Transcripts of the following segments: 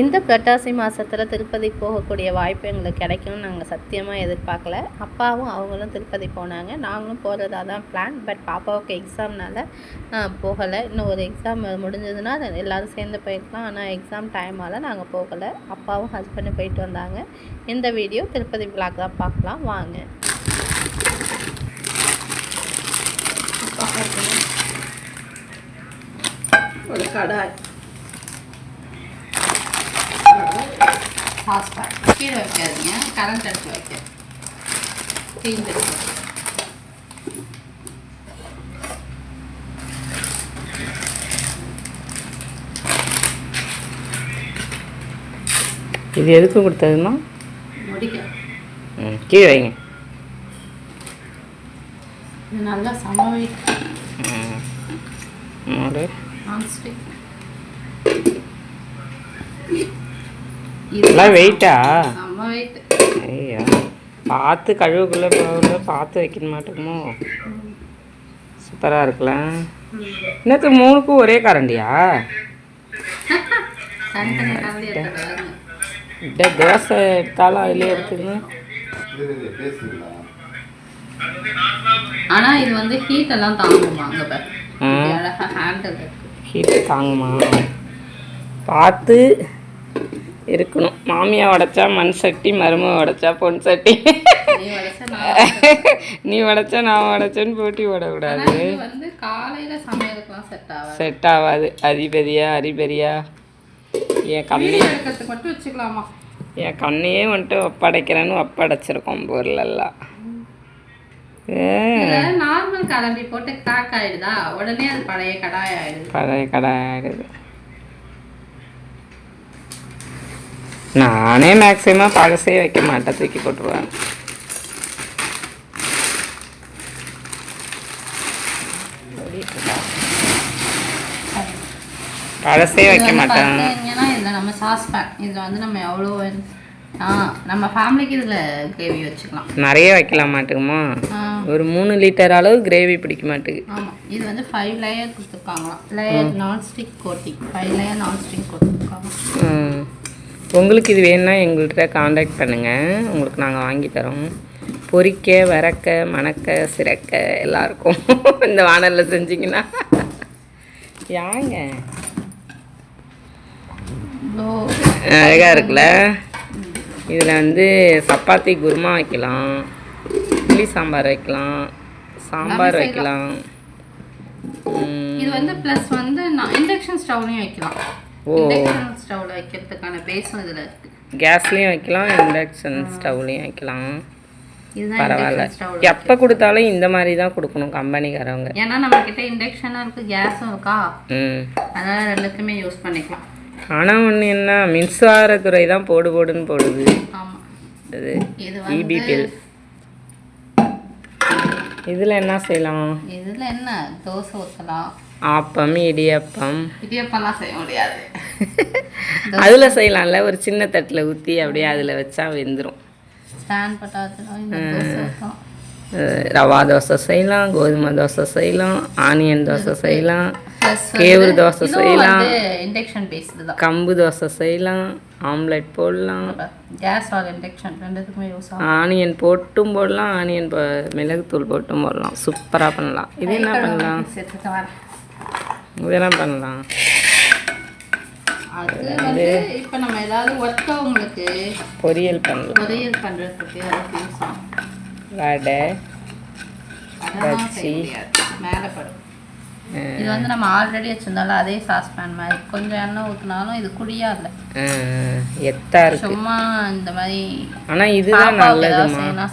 இந்த புரட்டாசி மாதத்தில் திருப்பதி போகக்கூடிய வாய்ப்பு எங்களுக்கு கிடைக்கும்னு நாங்கள் சத்தியமாக எதிர்பார்க்கல. அப்பாவும் அவங்களும் திருப்பதி போனாங்க. நாங்களும் போகிறதா தான் பிளான் பட் பாப்பாவுக்கு எக்ஸாம்னால போகலை. இன்னும் ஒரு எக்ஸாம் முடிஞ்சதுன்னா எல்லோரும் சேர்ந்து போயிருக்கலாம். ஆனால் எக்ஸாம் டைமால் நாங்கள் போகலை. அப்பாவும் ஹஸ்பண்டும் போயிட்டு வந்தாங்க. இந்த வீடியோ திருப்பதி பிளாக் தான் பார்க்கலாம். வாங்க. ஒரு கடாய். சாஸ்பேன் கீழே வைக்காதீங்க. கரண்ட் அடுப்பு வைக்க. தீந்துருக்கு இது எதுக்கு கொடுத்ததுமா முடிக்க. ம் கீழே வைங்க. நல்லா சம வெயிட் ம் நான்ஸ்டிக் இதெல்லாம் வெயிட்டா செம்ம வெயிட் ஐயா. பார்த்து கழுவுக்குள்ளே போகல பார்த்து வைக்க மாட்டேங்குமோ சூப்பராக இருக்கலாம் என்னத்து மூணுக்கும் ஒரே கரண்டியா? தோசை எடுத்தாலும் அதுலேயே எடுத்துங்க ஆனா இது வந்து ஹீட் எல்லாம் தாங்குமா அங்க ஹீட்டு தாங்குமா? பார்த்து இருக்கணும். மாமியா உடைச்சா மண் சட்டி மருமக உடைச்சா பொன் சட்டி. நீ உடைச்சா நான் உடைச்சேன்னு போட்டி சமையலுக்குலாம் செட் ஆகாது. அதிபதியா அரிபரியா என் கண்ணே என் கண்ணையே வந்துட்டு ஒப்படைக்கிறேன்னு ஒப்படைச்சிருக்கோம் பொருளெல்லாம். நார்மல் கரண்டி போட்டு கிராக் ஆயிடுதா? உடனே அது பழைய கடாய் ஆயிடுது. பழைய கடை ஆகிடுது நானே மேக்ஸிமம் பழசே வைக்க மாட்டேன். தூக்கி போட்டுருவேன். பழசே வைக்க மாட்டேன். இதுல நம்ம சாஸ் பேன் இதுல வந்து நம்ம எவ்வளோ ஆ நம்ம ஃபேமிலிக்கு இதுல கிரேவி வச்சுக்கலாம். நிறைய வைக்கலாம் மாட்டுக்குமா? ஒரு மூணு லிட்டர் அளவு கிரேவி பிடிக்க மாட்டுக்கு. ஆமா. இது வந்து five layer கொடுத்துருக்காங்களாம். Layer nonstick coating five layer nonstick கொடுத்துருக்காங்க. உங்களுக்கு இது வேணும்னா எங்கள்கிட்ட காண்டாக்ட் பண்ணுங்கள் உங்களுக்கு நாங்கள் வாங்கி தரோம். பொரிக்க வறக்க மணக்க சிறக்க எல்லாருக்கும் இந்த வானலில் செஞ்சிங்கன்னா. யாங்க? அழகாக இருக்குல்ல? இதில் வந்து சப்பாத்தி குருமா வைக்கலாம். இட்லி சாம்பார் வைக்கலாம். சாம்பார் வைக்கலாம். இது வந்து ப்ளஸ் வந்து நான் இண்டக்ஷன் ஸ்டவ்லையும் வைக்கலாம். ஓ. வைக்கிறதுக்கான பேஸும் இதுல கேஸ்லேயும் வைக்கலாம் இண்டக்ஷன் ஸ்டவ்லேயும் வைக்கலாம். பரவாயில்ல. எப்போ கொடுத்தாலும் இந்த மாதிரி தான் கொடுக்கணும் கம்பெனிக்காரவங்க. ஏன்னா நம்ம கிட்ட இண்டக்ஷனும் இருக்கு கேஸும் இருக்கா? ம். அதனால ரெண்டுத்துமே யூஸ் பண்ணிக்கலாம். ஆனால் ஒன்று என்ன மின்சாரத்துறை தான் போடு போடுன்னு போடுது. ஆமா. இது இபி பில் இதில் என்ன செய்யலாம்? இதுல என்ன? தோசை ஊற்றலாம் ஆப்பம் இடியப்பம். இடியப்பெல்லாம் செய்ய முடியாது. அதில் செய்யலாம்ல ஒரு சின்ன தட்டில் ஊற்றி அப்படியே அதில் வச்சா வெந்துடும் ஸ்டாண்ட் ஊற்றலாம் ரவா தோசை செய்யலாம் கோதுமை தோசை செய்யலாம் ஆனியன் தோசை செய்யலாம் கேவுரு தோசை செய்யலாம். இண்டக்ஷன் பேஸ்டு தான். கம்பு தோசை செய்யலாம் ஆம்லெட் போடலாம். கேஸ் ஆர் இண்டக்ஷன் ரெண்டுத்துக்குமே யூஸ் ஆகும். ஆனியன் போட்டும் போடலாம் ஆனியன் மிளகுத்தூள் போட்டும் போடலாம். சூப்பராக பண்ணலாம். இது என்ன பண்ணலாம்? சேர்த்துட்டு வரேன். இது என்ன பண்ணலாம்? அது வந்து இப்போ நம்ம ஏதாவது ஒர்க்கவங்களுக்கு பொரியல் பண்ணலாம். பொரியல் பண்ணுறதுக்கு அதுக்கு யூஸ் ஆகும். வடை மேலே படும். இது வந்து நம்ம ஆல்ரெடி வச்சிருந்தாலும் அதே சாஸ்பேன் மாதிரி. கொஞ்சம் எண்ணெய் ஊற்றினாலும் இது குழியா இல்லை எத்தா இருக்கு. சும்மா இந்த மாதிரி ஆனால் இதுதான் நல்லதுமா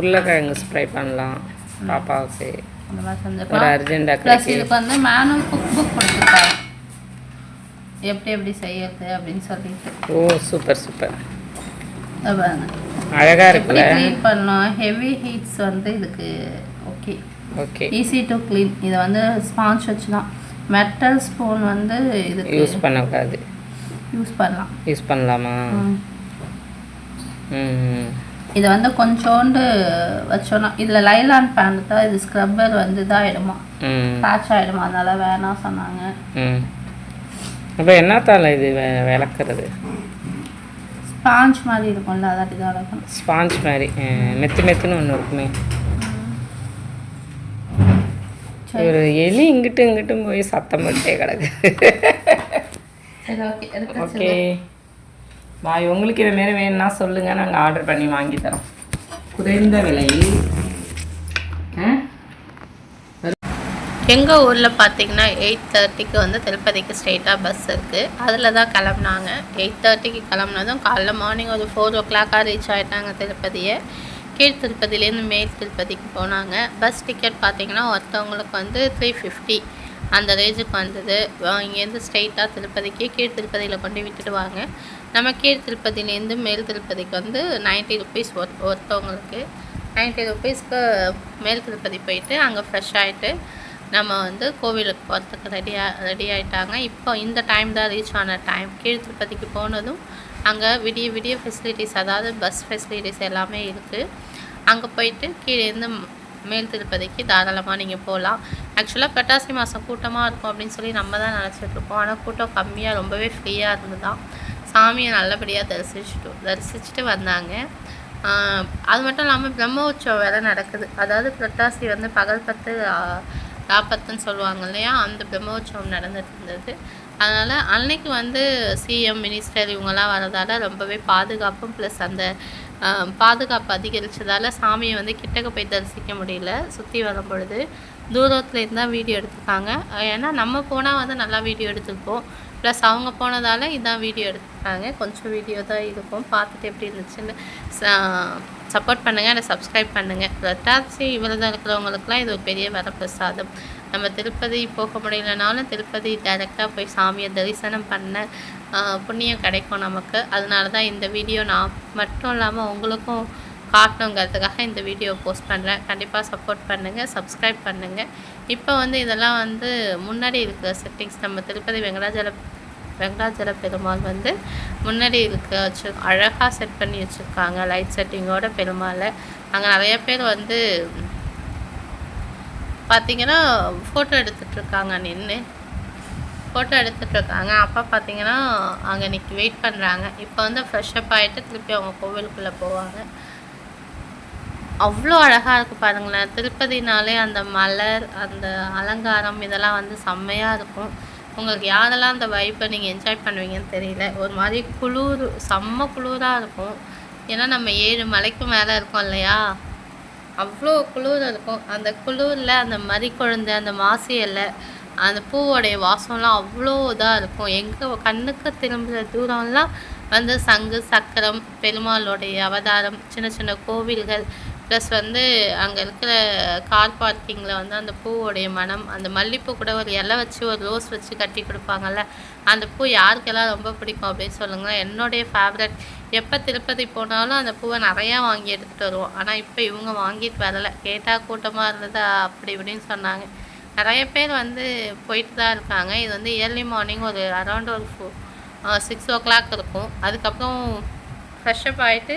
உருளைக்கிழங்கு ஸ்ப்ரை பண்ணலாம். பாப்பாவுக்கு. அந்த மாதிரி ஒரு செஞ்சுக்கலாம் அர்ஜென்டாக ப்ளஸ் இதுக்கு வந்து மேனுவல் குக் புக் கொடுத்துருக்காங்க. எப்படி எப்படி செய்யறது அப்படின்னு சொல்லிட்டு. ஓ சூப்பர் சூப்பர் பாருங்க. அழகாக இருக்குல்ல? க்ளீன் பண்ணலாம். ஹெவி ஹீட்ஸ் வந்து இதுக்கு okay okay easy to clean இதை வந்து ஸ்பாஞ்ச் வச்சு தான் மெட்டல் ஸ்பூன் வந்து இதுக்கு யூஸ் பண்ணக்கூடாது. யூஸ் பண்ணலாம். யூஸ் பண்ணலாமா? இது வந்து கொஞ்சோண்டு வச்சோன்னா இதில் லைலான் பேன் தான் இது ஸ்க்ரப்பர் வந்து இதாகிடுமா பேட்ச் ஆகிடுமா அதனால வேணாம் சொன்னாங்க. ம். அப்போ என்னத்தால இது விளக்குறது? ஸ்பாஞ்ச் மாதிரி இருக்கும்ல அதாட்டி தான் இருக்கும் ஸ்பாஞ்ச் மாதிரி மெத்து மெத்துன்னு ஒன்று இருக்குமே. ஒரு எலி இங்கிட்டும் இங்கிட்டும் போய் சத்தம் போட்டே கிடக்கு. சரி ஓகே பாய் உங்களுக்கு இது மாரி வேணும்னா சொல்லுங்கள் நாங்கள் ஆர்டர் பண்ணி வாங்கி தரோம். குறைந்த விலையில் எங்கள் ஊரில் பார்த்தீங்கன்னா எயிட் தேர்ட்டிக்கு வந்து திருப்பதிக்கு ஸ்ட்ரெயிட்டாக பஸ் இருக்குது அதில் தான் கிளம்புனாங்க. எயிட் தேர்ட்டிக்கு கிளம்புனதும் காலைல மார்னிங் ஒரு ஃபோர் ஓ கிளாக்காக ரீச் ஆகிட்டாங்க திருப்பதியை. கீழ் திருப்பதியிலேருந்து மேல் திருப்பதிக்கு போனாங்க. பஸ் டிக்கெட் பார்த்தீங்கன்னா ஒருத்தவங்களுக்கு வந்து த்ரீ ஃபிஃப்டி அந்த ரேஞ்சுக்கு வந்தது. இங்கேருந்து ஸ்ட்ரெயிட்டாக திருப்பதிக்கு கீழ் திருப்பதியில் கொண்டு விட்டுடுவாங்க. நம்ம கீழ் திருப்பதியிலேருந்து மேல் திருப்பதிக்கு வந்து நைன்ட்டி ருபீஸ் ஒரு ஒருத்தவங்களுக்கு. நைன்ட்டி ருபீஸ்க்கு மேல் திருப்பதி போயிட்டு அங்கே ஃப்ரெஷ் ஆகிட்டு நம்ம வந்து கோவிலுக்கு போகிறதுக்கு ரெடியாக ரெடி ஆகிட்டாங்க இப்போ இந்த டைம் தான் ரீச் ஆன டைம் கீழ் திருப்பதிக்கு போனதும் அங்கே விடிய விடிய ஃபெசிலிட்டிஸ் அதாவது பஸ் ஃபெசிலிட்டிஸ் எல்லாமே இருக்குது அங்கே போயிட்டு கீழேருந்து மேல் திருப்பதிக்கு தாராளமாக நீங்கள் போகலாம் ஆக்சுவலாக புரட்டாசி மாதம் கூட்டமாக இருக்கும் அப்படின்னு சொல்லி நம்ம தான் நினச்சிட்ருக்கோம் ஆனால் கூட்டம் கம்மியாக ரொம்பவே ஃப்ரீயாக இருந்துதான் சாமியை நல்லபடியாக தரிசிச்சுட்டு தரிசிச்சுட்டு வந்தாங்க. அது மட்டும் இல்லாமல் பிரம்ம உற்சவம் வேறு நடக்குது. அதாவது புரட்டாசி வந்து பகல் பத்து தாப்பத்துன்னு சொல்லுவாங்க இல்லையா? அந்த பிரம்மோற்சவம் நடந்துட்டு இருந்தது அதனால் அன்னைக்கு வந்து சிஎம் மினிஸ்டர் இவங்கெல்லாம் வரதால் ரொம்பவே பாதுகாப்பும் ப்ளஸ் அந்த பாதுகாப்பு அதிகரித்ததால் சாமியை வந்து கிட்டக்க போய் தரிசிக்க முடியல. சுற்றி வரும் பொழுது தூரத்துலேருந்து தான் வீடியோ எடுத்துருக்காங்க ஏன்னா நம்ம போனால் வந்து நல்லா வீடியோ எடுத்துருப்போம் ப்ளஸ் அவங்க போனதால் இதான் வீடியோ எடுத்துருக்காங்க கொஞ்சம் வீடியோ தான் இருக்கும். பார்த்துட்டு எப்படி இருந்துச்சுன்னு சப்போர்ட் பண்ணுங்கள் அதை சப்ஸ்கிரைப் பண்ணுங்கள் ரத்தாசி விரதம் இருக்கிறவங்களுக்குலாம் இது ஒரு பெரிய வரப்பிரசாதம் நம்ம திருப்பதி போக முடியலனாலும் திருப்பதி டைரெக்டாக போய் சாமியை தரிசனம் பண்ண புண்ணியம் கிடைக்கும் நமக்கு. அதனால தான் இந்த வீடியோ நான் மட்டும் இல்லாமல் உங்களுக்கும் காட்டணுங்கிறதுக்காக இந்த வீடியோ போஸ்ட் பண்ணுறேன் கண்டிப்பாக சப்போர்ட் பண்ணுங்கள் சப்ஸ்கிரைப் பண்ணுங்கள் இப்போ வந்து இதெல்லாம் வந்து முன்னாடி இருக்கிற செட்டிங்ஸ் நம்ம திருப்பதி வெங்கடாஜல வெங்கடாஜல பெருமாள் வந்து முன்னாடி இருக்க வச்சு அழகாக செட் பண்ணி வச்சுருக்காங்க லைட் செட்டிங்கோட பெருமாளை. அங்கே நிறைய பேர் வந்து பார்த்திங்கன்னா ஃபோட்டோ எடுத்துகிட்ருக்காங்க நின்று ஃபோட்டோ எடுத்துகிட்ருக்காங்க அப்போ பார்த்தீங்கன்னா அங்கே நிற்கி வெயிட் பண்ணுறாங்க இப்போ வந்து ஃப்ரெஷ்அப் ஆகிட்டு திருப்பி அவங்க கோவிலுக்குள்ளே போவாங்க. அவ்வளோ அழகாக இருக்குது பாருங்களேன். திருப்பதினாலே அந்த மலர் அந்த அலங்காரம் இதெல்லாம் வந்து செம்மையாக இருக்கும். உங்களுக்கு யாரெல்லாம் அந்த வைப்பை நீங்கள் என்ஜாய் பண்ணுவீங்கன்னு தெரியல. ஒரு மாதிரி குளிர் செம்ம குளிராக இருக்கும். ஏன்னா நம்ம ஏழு மலைக்கு மேலே இருக்கோம் இல்லையா? அவ்வளோ குளிர் இருக்கும். அந்த குளிரில் அந்த மறிக்குழந்து அந்த மாசி இலை அந்த பூவோடைய வாசம்லாம் அவ்வளோ இதாக இருக்கும். எங்கே கண்ணுக்கு திரும்புகிற தூரம்லாம் வந்து சங்கு சக்கரம் பெருமாளுடைய அவதாரம் சின்ன சின்ன கோவில்கள் ப்ளஸ் வந்து அங்கே இருக்கிற கார் பார்க்கிங்கில் வந்து அந்த பூவோடைய மனம் அந்த மல்லிப்பூ கூட ஒரு இலை வச்சு ஒரு ரோஸ் வச்சு கட்டி கொடுப்பாங்கல்ல அந்த பூ யாருக்கெல்லாம் ரொம்ப பிடிக்கும் அப்படின்னு சொல்லுங்களேன். என்னுடைய ஃபேவரட் எப்போ திருப்பதி போனாலும் அந்த பூவை நிறையா வாங்கி எடுத்துகிட்டு வருவோம். ஆனால் இப்போ இவங்க வாங்கிட்டு வரலை. கேட்டால் கூட்டமாக இருந்தது? அப்படி இப்படின்னு சொன்னாங்க. நிறைய பேர் வந்து போயிட்டு தான் இருக்காங்க. இது வந்து இயர்லி மார்னிங் ஒரு அரௌண்ட் ஒரு ஃபோ சிக்ஸ் ஓ கிளாக் இருக்கும். அதுக்கப்புறம் ஃப்ரெஷ்அப் ஆகிட்டு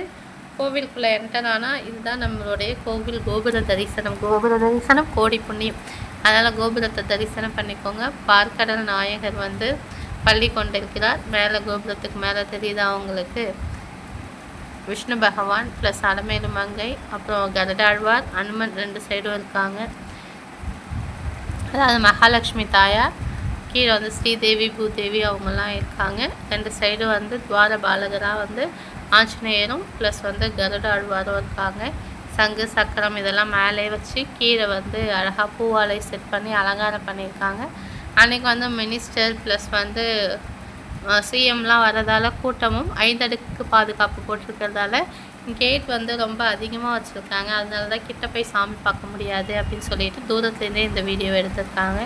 கோவிலுக்குள்ளே என்டர் ஆனால் இதுதான் நம்மளுடைய கோவில் கோபுர தரிசனம். கோபுர தரிசனம் கோடி புண்ணியம். அதனால் கோபுரத்தை தரிசனம் பண்ணிக்கோங்க. பார்க்கடல் நாயகர் வந்து பள்ளி கொண்டிருக்கிறார். மேலே கோபுரத்துக்கு மேலே தெரியுதா அவங்களுக்கு விஷ்ணு பகவான் ப்ளஸ் அலமேலு மங்கை அப்புறம் கருடாழ்வார் அனுமன் ரெண்டு சைடும் இருக்காங்க. அதாவது மகாலட்சுமி தாயார் கீழே வந்து ஸ்ரீதேவி பூதேவி அவங்கெல்லாம் இருக்காங்க. ரெண்டு சைடு வந்து துவார பாலகராக வந்து ஆஞ்சநேயரும் ப்ளஸ் வந்து கருடாழ்வாரும் இருக்காங்க. சங்கு சக்கரம் இதெல்லாம் மேலே வச்சு கீழே வந்து அழகாக பூவாலை செட் பண்ணி அலங்காரம் பண்ணியிருக்காங்க. அன்றைக்கி வந்து மினிஸ்டர் ப்ளஸ் வந்து சிஎம்லாம் வரதால கூட்டமும் ஐந்தடுக்கு பாதுகாப்பு போட்டிருக்கிறதால கேட் வந்து ரொம்ப அதிகமாக வச்சுருக்காங்க. அதனால தான் கிட்ட போய் சாமி பார்க்க முடியாது அப்படின்னு சொல்லிட்டு தூரத்துலேருந்தே இந்த வீடியோ எடுத்திருக்காங்க.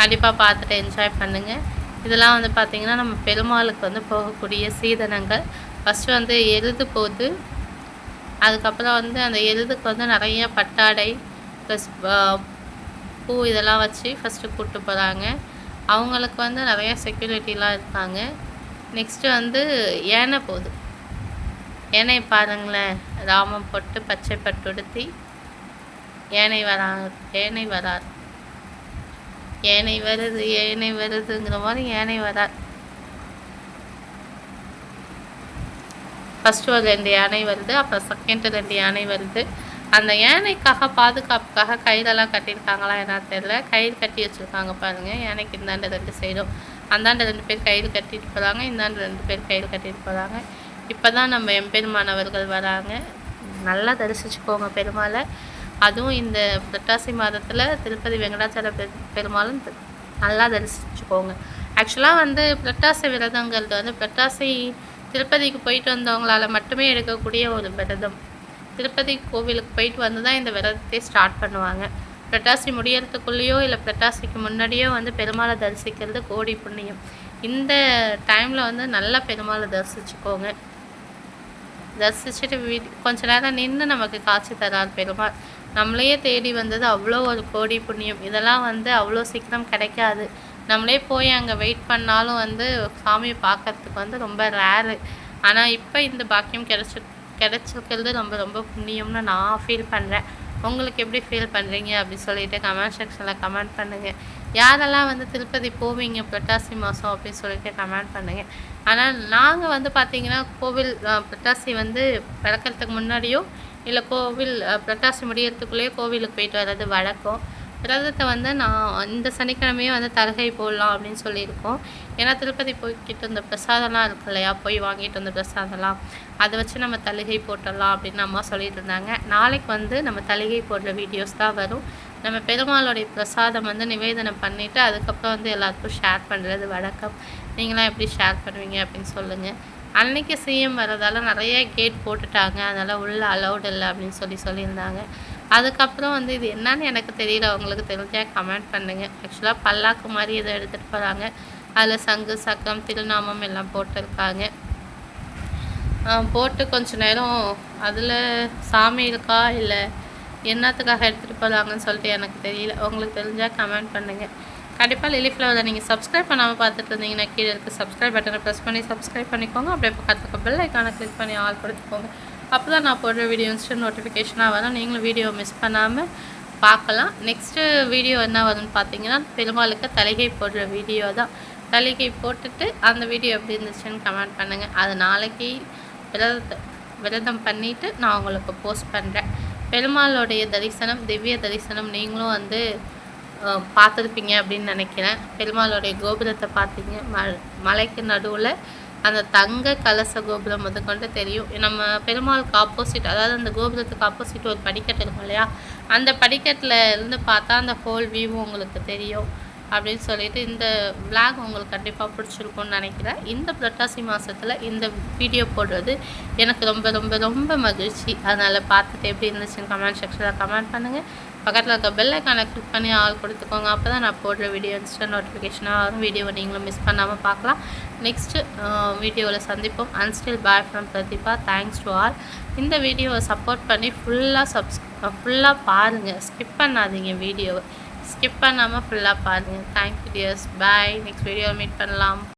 கண்டிப்பாக பார்த்துட்டு என்ஜாய் பண்ணுங்கள் இதெல்லாம் வந்து பார்த்திங்கன்னா நம்ம பெருமாளுக்கு வந்து போகக்கூடிய சீதனங்கள். ஃபஸ்ட்டு வந்து எருது போகுது அதுக்கப்புறம் வந்து அந்த எருதுக்கு வந்து நிறைய பட்டாடை ப்ளஸ் பூ இதெல்லாம் வச்சு ஃபஸ்ட்டு கூப்பிட்டு போகிறாங்க அவங்களுக்கு வந்து நிறைய செக்யூரிட்டிலாம் இருக்காங்க. நெக்ஸ்ட்டு வந்து யானை போகுது யானை பாருங்களேன். ராமம் போட்டு பச்சை பட்டுடுத்தி யானை வரா யானை வரார். யானை வருது யானை வருதுங்கிற மாதிரி யானை வரார். ஃபஸ்ட்டு ஒரு ரெண்டு யானை வருது அப்புறம் செகண்டு ரெண்டு யானை வருது அந்த யானைக்காக பாதுகாப்புக்காக கயிறெல்லாம் கட்டியிருக்காங்களா என்ன தெரியல. கயிறு கட்டி வச்சுருக்காங்க பாருங்கள் யானைக்கு இந்தாண்ட ரெண்டு சைடும். அந்தாண்ட ரெண்டு பேர் கயிறு கட்டிட்டு போகிறாங்க இந்தாண்ட ரெண்டு பேர் கயிறு கட்டிட்டு போகிறாங்க இப்போ தான் நம்ம எம்பெருமானவர்கள் வராங்க. நல்லா தரிசிச்சுக்கோங்க பெருமாளை. அதுவும் இந்த புரட்டாசி மாதத்தில் திருப்பதி வெங்கடாச்சல பெ பெருமாளும் நல்லா தரிசிச்சுக்கோங்க ஆக்சுவலாக வந்து புரட்டாசி விரதங்கிறது வந்து புரட்டாசி திருப்பதிக்கு போயிட்டு வந்தவங்களால மட்டுமே எடுக்கக்கூடிய ஒரு விரதம். திருப்பதி கோவிலுக்கு போயிட்டு வந்து தான் இந்த விரதத்தை ஸ்டார்ட் பண்ணுவாங்க. புரட்டாசி முடியறதுக்குள்ளேயோ இல்லை புரட்டாசிக்கு முன்னாடியோ வந்து பெருமாளை தரிசிக்கிறது கோடி புண்ணியம். இந்த டைமில் வந்து நல்லா பெருமாளை தரிசிச்சுக்கோங்க. தரிசிச்சுட்டு வீட் கொஞ்ச நேரம் நின்று நமக்கு காட்சி தரார் பெருமாள். நம்மளையே தேடி வந்தது அவ்வளோ ஒரு கோடி புண்ணியம். இதெல்லாம் வந்து அவ்வளோ சீக்கிரம் கிடைக்காது. நம்மளே போய் அங்கே வெயிட் பண்ணாலும் வந்து சாமியை பார்க்கறதுக்கு வந்து ரொம்ப ரேரு ஆனால் இப்போ இந்த பாக்கியம் கிடச்சி கிடச்சிருக்கிறது ரொம்ப ரொம்ப புண்ணியம்னு நான் ஃபீல் பண்ணுறேன் உங்களுக்கு எப்படி ஃபீல் பண்ணுறீங்க அப்படின்னு சொல்லிட்டு கமெண்ட் செக்ஷனில் கமெண்ட் பண்ணுங்கள் யாரெல்லாம் வந்து திருப்பதி போவீங்க புரட்டாசி மாதம் அப்படின்னு சொல்லிட்டு கமெண்ட் பண்ணுங்கள் ஆனால் நாங்கள் வந்து பார்த்தீங்கன்னா கோவில் புரட்டாசி வந்து பிறக்கிறதுக்கு முன்னாடியோ இல்லை கோவில் புரட்டாசி முடியறதுக்குள்ளேயே கோவிலுக்கு போயிட்டு வர்றது வழக்கம். விரதத்தை வந்து நான் இந்த சனிக்கிழமையே வந்து தலகை போடலாம் அப்படின்னு சொல்லியிருக்கோம். ஏன்னா திருப்பதி போய்கிட்டு இருந்த பிரசாதம்லாம் இருக்கு இல்லையா? போய் வாங்கிட்டு வந்த பிரசாதம்லாம். அதை வச்சு நம்ம தலிகை போட்டலாம் அப்படின்னு அம்மா சொல்லிட்டு இருந்தாங்க. நாளைக்கு வந்து நம்ம தலிகை போடுற வீடியோஸ் தான் வரும். நம்ம பெருமாளுடைய பிரசாதம் வந்து நிவேதனம் பண்ணிவிட்டு அதுக்கப்புறம் வந்து எல்லாருக்கும் ஷேர் பண்ணுறது வழக்கம். நீங்களாம் எப்படி ஷேர் பண்ணுவீங்க அப்படின்னு சொல்லுங்கள் அன்னைக்கு சிஎம் வரதால நிறைய கேட் போட்டுட்டாங்க. அதனால் உள்ள அலௌட் இல்லை அப்படின்னு சொல்லி சொல்லியிருந்தாங்க. அதுக்கப்புறம் வந்து இது என்னன்னு எனக்கு தெரியல அவங்களுக்கு தெரிஞ்சால் கமெண்ட் பண்ணுங்கள் ஆக்சுவலாக பல்லாக்கு மாதிரி இதை எடுத்துகிட்டு போகிறாங்க அதில் சங்கு சக்கம் திருநாமம் எல்லாம் போட்டிருக்காங்க. போட்டு கொஞ்ச நேரம் அதில் சாமி இருக்கா இல்லை என்னத்துக்காக எடுத்துகிட்டு போகிறாங்கன்னு சொல்லிட்டு எனக்கு தெரியல. உங்களுக்கு தெரிஞ்சால் கமெண்ட் பண்ணுங்கள் கண்டிப்பாக லிலி ஃப்ளவரில் நீங்கள் சப்ஸ்கிரைப் பண்ணாமல் பார்த்துட்டு இருந்தீங்கன்னா கீழே இருக்க சப்ஸ்கிரைப் பட்டனை ப்ரெஸ் பண்ணி சப்ஸ்கிரைப் பண்ணிக்கோங்க. அப்படியே பக்கத்துக்கு பெல் ஐக்கானை கிளிக் பண்ணி ஆல் கொடுத்துக்கோங்க. அப்போ தான் நான் போடுற வீடியோ இன்ஸ்டன்ட் நோட்டிஃபிகேஷனாக வரும். நீங்களும் வீடியோ மிஸ் பண்ணாமல் பார்க்கலாம். நெக்ஸ்ட்டு வீடியோ என்ன வரும்னு பார்த்தீங்கன்னா பெருமாளுக்கு தலைகை போடுற வீடியோ தான். தலைகை போட்டுட்டு அந்த வீடியோ எப்படி இருந்துச்சுன்னு கமெண்ட் பண்ணுங்கள் அது நாளைக்கு விரதத்தை விரதம் பண்ணிவிட்டு நான் உங்களுக்கு போஸ்ட் பண்ணுறேன் பெருமாளுடைய தரிசனம் திவ்ய தரிசனம் நீங்களும் வந்து பார்த்துருப்பீங்க அப்படின்னு நினைக்கிறேன். பெருமாளுடைய கோபுரத்தை பார்த்தீங்க. ம மலைக்கு நடுவில் அந்த தங்க கலச கோபுரம் முதற்கொண்டு தெரியும். நம்ம பெருமாளுக்கு ஆப்போசிட் அதாவது அந்த கோபுரத்துக்கு ஆப்போசிட் ஒரு படிக்கட்டு இருக்கும் இல்லையா? அந்த படிக்கட்டில் இருந்து பார்த்தா அந்த ஹோல் வியூ உங்களுக்கு தெரியும். அப்படின்னு சொல்லிட்டு இந்த vlog உங்களுக்கு கண்டிப்பாக பிடிச்சிருக்கும்னு நினைக்கிறேன். இந்த புரட்டாசி மாதத்தில் இந்த வீடியோ போடுறது எனக்கு ரொம்ப ரொம்ப ரொம்ப மகிழ்ச்சி. அதனால் பார்த்துட்டு எப்படி இருந்துச்சுன்னு கமெண்ட் செக்ஷனில் கமெண்ட் பண்ணுங்கள் பக்கத்தில் இருக்க பெல் ஐக்கானை கிளிக் பண்ணி ஆள் கொடுத்துக்கோங்க. அப்போ தான் நான் போடுற வீடியோ இன்ஸ்டன்ட் நோட்டிஃபிகேஷனாக வரும். வீடியோவை நீங்களும் மிஸ் பண்ணாமல் பார்க்கலாம். நெக்ஸ்ட்டு வீடியோவில் சந்திப்போம். Until bye from Pratheeba thanks to all இந்த வீடியோவை சப்போர்ட் பண்ணி ஃபுல்லாக சப்ஸ் ஃபுல்லாக பாருங்கள் ஸ்கிப் பண்ணாதீங்க வீடியோவை ஸ்கிப் பண்ணாமல் ஃபுல்லாக பாருங்கள் thank you dears bye next video meet பண்ணலாம்.